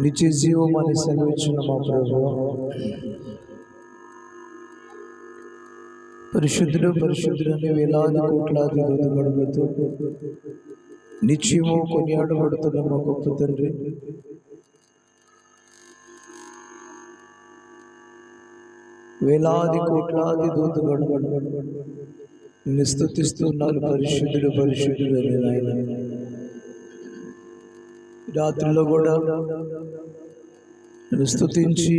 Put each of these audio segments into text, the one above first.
నిత్య జీవం అని సెలవిచ్చిన మా ప్రభు. పరిశుద్ధుడు పరిశుద్ధుడు వేలాది కోట్లాది గడుగుతూ నిత్యము కొనియాడబడుతున్న మా గొప్ప తండ్రి. వేలాది కోట్లాది దూత దూతగడు నిన్ను స్థుతిస్తున్నారు పరిశుద్ధుడు పరిశుద్ధుడు అని నాయన. రాత్రిలో కూడా స్థుతించి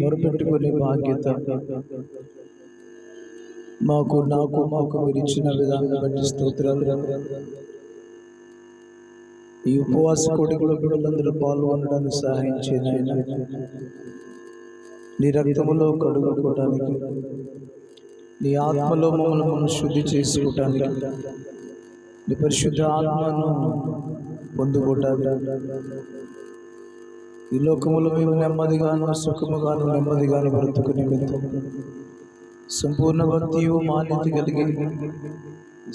మొరపెట్టుకునే బాధ్యత మాకు నాకు మాకు మీరు ఇచ్చిన విధానం బట్టి స్తోత్రాలు. ఈ ఉపవాస కోడికలో బిడ్డలందరూ పాల్గొనడానికి సహాయం నీ రక్తములో కడుగుకోవడానికి నీ ఆత్మలో మమ్మల్ని మనం శుద్ధి చేసుకోవటానికి నీ పరిశుద్ధ ఆత్మను పొందుకుంటారు ఈ లోకములో మేము నెమ్మదిగాను సుఖముగాను నెమ్మదిగాను బ్రతుకు నిమిత్తం సంపూర్ణ భక్తియు మాన్యత కలిగి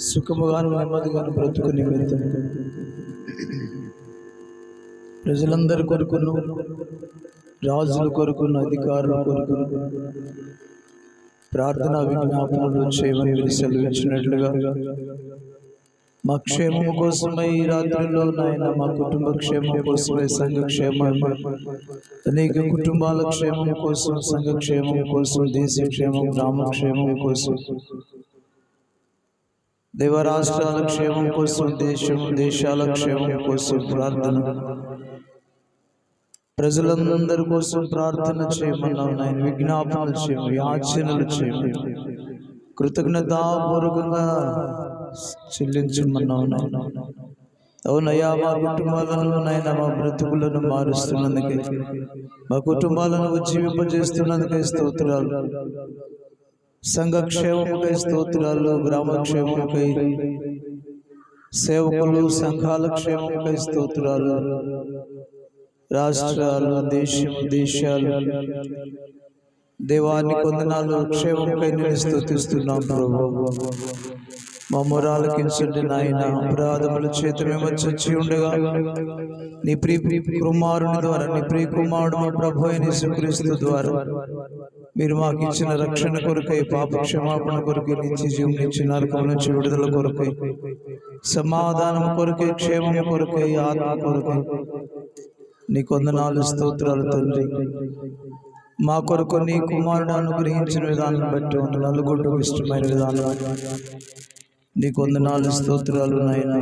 సుఖముగాను నెమ్మదిగాను బ్రతుకు నిమిత్తం ప్రజలందరి కొరకును రాజుల కొరకును అధికారుల కొరకును ప్రార్థన విజ్ఞాపనలు చేయమని మీరు సెలవించినట్లుగా మా క్షేమం కోసమై ఈ రాత్రిలో నాయన మా కుటుంబ క్షేమం కోసమే సంఘ క్షేమం అనేక కుటుంబాల క్షేమం కోసం సంఘ క్షేమం కోసం దేశ క్షేమం గ్రామ క్షేమం కోసం దేవ రాష్ట్రాల క్షేమం కోసం దేశం దేశాల క్షేమం కోసం ప్రార్థన. ప్రజలందరి కోసం ప్రార్థన చేయమన్నావు నాయన విజ్ఞాపనలు చేయము యాచనలు చేయము కృతజ్ఞతాపూర్వకంగా చెల్లించమన్నావు అవునయ్యా మా కుటుంబాలను నాయన మా బ్రతుకులను మారుస్తున్నందుకే. మా కుటుంబాలను ఉజ్జీవింపజేస్తున్నందుకే స్తోత్రాలు. సంఘక్షేమముకై స్తోత్రాలు గ్రామక్షేమముకై సేవకులు సంఘాల క్షేమముకై స్తోత్రాలు. రాష్ట్రాలు దేశం దేశాలు. దేవాన్ని కొందనాలు క్షేమంకై నేను స్థుతిస్తున్నాం ప్రభు. మా మొరాలకించండి నాయన. అపరాధముల చేత మేము చచ్చి ఉండగా నీ ప్రియ ప్రియ కుమారుని ద్వారా నీ ప్రియ కుమారుడు మా ప్రభు అయిన ద్వారా మీరు మాకు ఇచ్చిన రక్షణ కొరకై పాప క్షమాపణ కొరకై నిత్య జీవం నుంచి నరకం నుంచి విడుదల కొరకై సమాధానం కొరకై క్షేమం కొరకై ఆత్మ కొరకై నీ కొందనాలు స్తోత్రాలు తండ్రి. మా కొరకు నీ కుమారుడు అనుగ్రహించిన విధానం బట్టి ఉన్న నలుగురు ఇష్టమైన విధానం నీ కొందనాలు స్తోత్రాలు నాయన.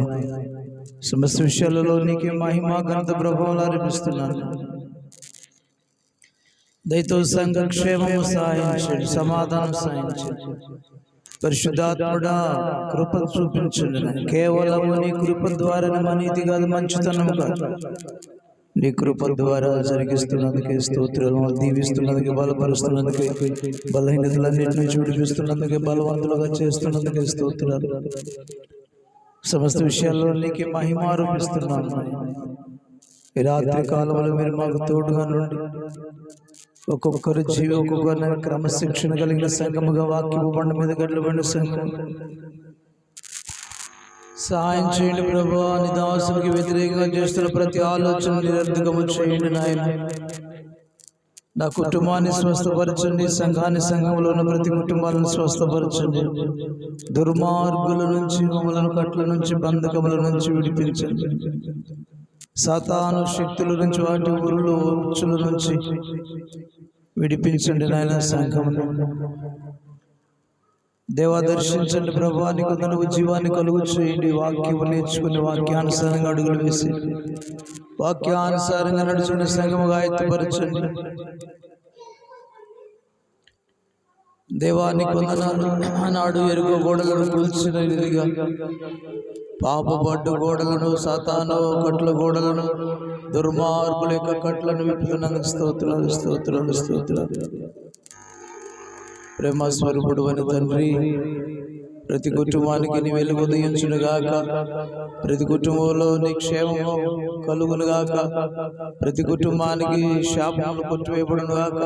సమస్త విషయాలలో నీకే మహిమ ఘనత ప్రభావాలు అర్పిస్తున్నాను దయతో సంఘ క్షేమము సాయించండి సమాధానం సాయించండి పరిశుద్ధాత్ముడా కృప చూపించండి కేవలము నీ కృప ద్వారా మా నీతి కాదు మంచితనము కాదు. నీ కృప ద్వారా జరిగిస్తున్నందుకే స్తోత్రాలు దీవిస్తున్నందుకే బలపరుస్తున్నందుకే బలహీనతలన్నింటినీ చూడిపిస్తున్నందుకే బలవంతులుగా చేస్తున్నందుకే స్తోత్రాలు. సమస్త విషయాల్లో నీకే మహిమ ఆరోపిస్తున్నాను ఈ రాత్రి కాలంలో మీరు మాకు తోడుగా నుండి ఒక్కొక్కరు జీవి ఒక్కొక్కరు క్రమశిక్షణ కలిగిన సంఘముగా వాక్యపు బండ మీద గడ్లు బండి సంఘం. సహాయం చేయండి ప్రభు. నీ వ్యతిరేకంగా చేస్తున్న ప్రతి ఆలోచన నిరర్ధకము చేయండి నాయన. నా కుటుంబాన్ని స్వస్థపరచండి. సంఘాన్ని సంఘంలో ఉన్న ప్రతి కుటుంబాలను స్వస్థపరచండి. దుర్మార్గుల నుంచి మమ్మలను కట్ల నుంచి బంధకముల నుంచి విడిపించండి. సాతాను శక్తుల నుంచి వాటి ఊరులు ఉచ్చుల నుంచి విడిపించండి నాయన సంఘంలో దేవా దర్శించండి ప్రభాని కొందరు జీవాన్ని కలుగు చేయండి. వాక్యం నేర్చుకుని వాక్యానుసారంగా అడుగులు వేసి వాక్యానుసారంగా నడుచుకుని సంఘముగా ఎత్తుపరచండి దేవాన్ని కొందనాలు ఆనాడు ఎరుగు గోడలను కూల్చిన ఇదిగా పాపపడ్డు గోడలను సాతాను కట్ల గోడలను దుర్మార్గుల యొక్క కట్లను విప్పుతున్నందుకు స్తోత్రాలు స్తోత్రాలు స్తోత్రాలు. ప్రేమ స్వరూపుడు అని తండ్రి ప్రతి కుటుంబానికి నీ వెలుగు ఉదయించునుగాక ప్రతి కుటుంబంలో నీ క్షేమము కలుగునుగాక. ప్రతి కుటుంబానికి శాపములు కొట్టివేయబడునుగాక.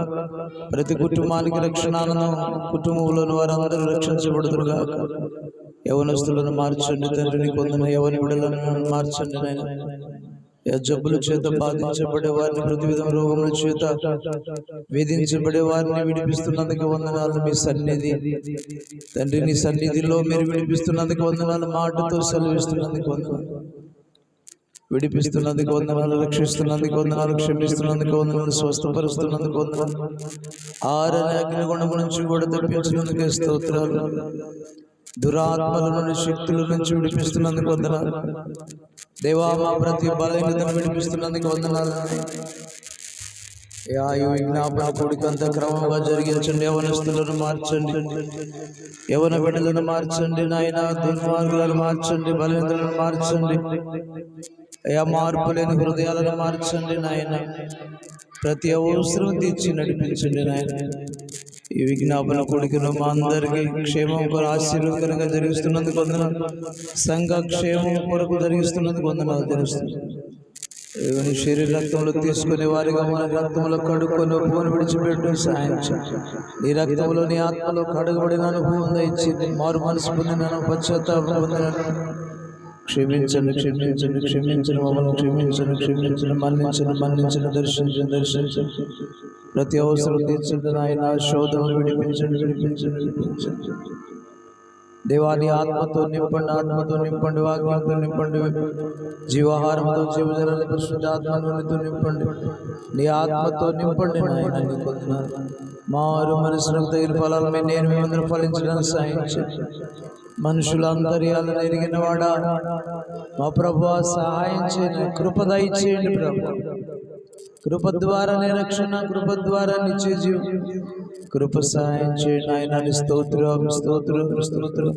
ప్రతి కుటుంబానికి రక్షణానందం కుటుంబంలోని వారందరూ రక్షించబడుతురుగాక యవనస్తులను మార్చండి తండ్రిని పొందిన యవని బిడలను మార్చండి నేను జబ్బుల చేత బాధించబడే వారిని ప్రతి విధం రోగముల చేత వేధించబడే వారిని విడిపిస్తున్నందుకు వందనాలు మీ సన్నిధి. తండ్రి నీ సన్నిధిలో మీరు విడిపిస్తున్నందుకు వందనాలు మాటతో సెలవిస్తున్నందుకు వందనాలు. విడిపిస్తున్నందుకు వందనాలు రక్షిస్తున్నందుకు వందనాలు క్షమిస్తున్నందుకు వందనాలు స్వస్థపరుస్తున్నందుకు వందనాలు. ఆరని అగ్నిగుణము నుంచి కూడా తప్పించినందుకే స్తోత్రాలు. దురాత్మల నుండి శక్తుల నుంచి విడిపిస్తున్నందుకు వందనాలు. దేవా మా ప్రతి బలహీనతను వినిపిస్తున్నందుకు వందనాలు. యా ఈ విజ్ఞాపన కొడుకంతా క్రమంగా జరిగించండి. యవనస్తులను మార్చండి. యవన బిడ్డలను మార్చండి. నాయన దుర్మార్గులను మార్చండి. బలహీనతలను మార్చండి. అయా మార్పు లేని హృదయాలను మార్చండి నాయన. ప్రతి అవసరం తీర్చి నడిపించండి నాయన. ఈ విజ్ఞాపన కొడుకును మా అందరికీ క్షేమం కొరకు ఆశీర్వదకరంగా జరిగిస్తున్నందుకు వందనాలు. సంఘ క్షేమం కొరకు జరిగిస్తున్నందుకు వందనాలు తెలుస్తుంది. దేవుని శరీర రక్తంలో తీసుకునే వారిగా మన రక్తంలో కడుక్కొని ఒప్పుకొని విడిచిపెట్టు సాయం నీ రక్తంలో నీ ఆత్మలో కడుగుబడిన అనుభవం దయచింది మారు మనసు పొందిన పశ్చాత్తాపం పొందిన క్షమించండి క్షమించండి క్షమించండి మమ్మల్ని క్షమించండి క్షమించండి మన్నించండి మన్నించండి దర్శించండి దర్శించండి ప్రతి అవసరం తీర్చండి నాయన శోధనలు విడిపించండి విడిపించండి విడిపించండి దేవాని ఆత్మతో నింపండి ఆత్మతో నింపండి వాక్యంతో నింపండి జీవాహారంతో జీవజలాన్ని పరిశుద్ధ నింపండి. నీ ఆత్మతో నింపండి నాయన. నీ మారు మనసులకు తగిన ఫలాలు నేను మిమ్మల్ని ఫలించడానికి సహాయించు. మనుషుల అంతర్యాలను ఎరిగిన వాడా. మా ప్రభు సహాయం చేయండి కృప దయచేయండి ప్రభు. కృప ద్వారానే రక్షణ కృప ద్వారా నిత్యజీవం. కృప సాయం చేయండి ఆయన స్తోత్రం స్తోత్రం స్తోత్రం.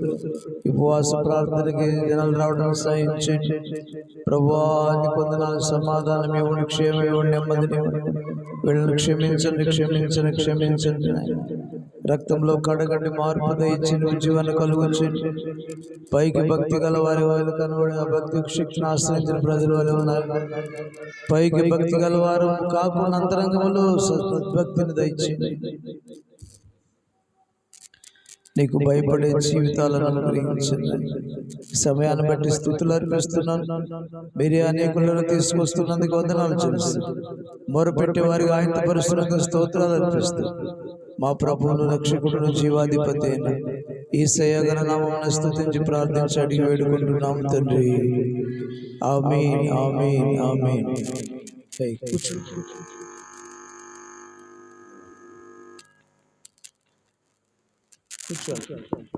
ఉపవాస ప్రార్థనకి జనాలు రావడం సాయం చేయండి. ప్రభువా నీ కొందనాలు సమాధానం ఇవ్వండి క్షేమం ఇవ్వండి నెమ్మదిని వీళ్ళని క్షమించండి క్షమించండి క్షమించండి నాయన. రక్తంలో కడగండి మార్పు ఇచ్చి నువ్వు జీవన కలుగుచండి పైకి భక్తి గల వారి వాళ్ళు కనబడి ఆ భక్తి శిక్షణ ఆశ్రయించిన ప్రజలు వాళ్ళు ఉన్నారు. పైకి భక్తి గల వారు కాకుండా అంతరంగంలో సద్భక్తిని దయచింది నీకు భయపడే జీవితాలను అనుగ్రహించండి. సమయాన్ని బట్టి స్థుతులు అర్పిస్తున్నాను. మీరే అనేకులను తీసుకొస్తున్నందుకు వందనాలు చెల్లిస్తున్నాను. మొరపెట్టే వారికి ఆయన పరిస్థితులకు స్తోత్రాలు అర్పిస్తూ మా ప్రభువును రక్షకుడును జీవాధిపతి అయిన ఈ సయగన నామమున స్తుతించి ప్రార్థించి అడిగి వేడుకుంటున్నాం తండ్రి. ఆమేన్ ఆమేన్ ఆమేన్. హే, కూర్చో కూర్చో